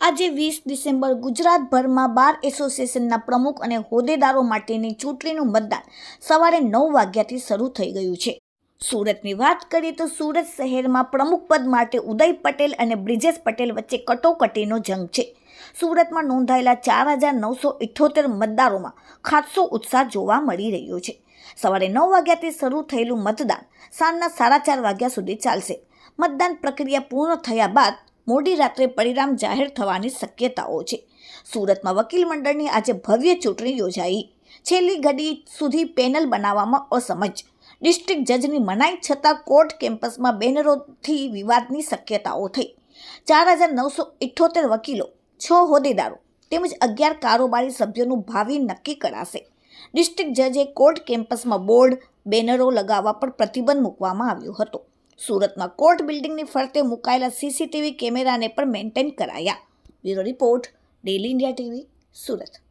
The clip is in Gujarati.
આજે વીસ ડિસેમ્બર ગુજરાતભરમાં બાર એસોસિએશનના પ્રમુખ અને હોદ્દેદારો માટેની ચૂંટણીનું મતદાન સવારે નવ વાગ્યાથી શરૂ થઈ ગયું છે. સુરતની વાત કરીએ તો સુરત શહેરમાં પ્રમુખ પદ માટે ઉદય પટેલ અને બ્રિજેશ પટેલ વચ્ચે કટોકટીનો જંગ છે. સુરતમાં નોંધાયેલા ચાર હજાર નવસો ઇઠ્ઠોતેર મતદારોમાં ખાસ્સો ઉત્સાહ જોવા મળી રહ્યો છે. સવારે નવ વાગ્યાથી શરૂ થયેલું મતદાન સાંજના સાડા ચાર વાગ્યા સુધી ચાલશે. મતદાન પ્રક્રિયા પૂર્ણ થયા બાદ મોડી રાત્રે પરિણામ જાહેર થવાની શક્યતાઓ છે. સુરતમાં વકીલ મંડળની આજે ભવ્ય ચૂંટણી યોજાઈ. છેલ્લી ઘડી સુધી પેનલ બનાવવામાં અસમજ. ડિસ્ટ્રિક્ટ જજની મનાઈ છતાં કોર્ટ કેમ્પસમાં બેનરોથી વિવાદની શક્યતાઓ થઈ. ચાર હજાર નવસો ઇઠ્ઠોતેર વકીલો, છ હોદ્દેદારો તેમજ અગિયાર કારોબારી સભ્યોનું ભાવિ નક્કી કરાશે. ડિસ્ટ્રિક્ટ જજે કોર્ટ કેમ્પસમાં બોર્ડ, બેનરો લગાવવા પર પ્રતિબંધ મૂકવામાં આવ્યો હતો. સુરતમાં કોર્ટ બિલ્ડિંગની ફરતે મુકાયેલા સીસીટીવી કેમેરાને પણ મેન્ટેન કરાયા. Bureau report daily India TV, Surat.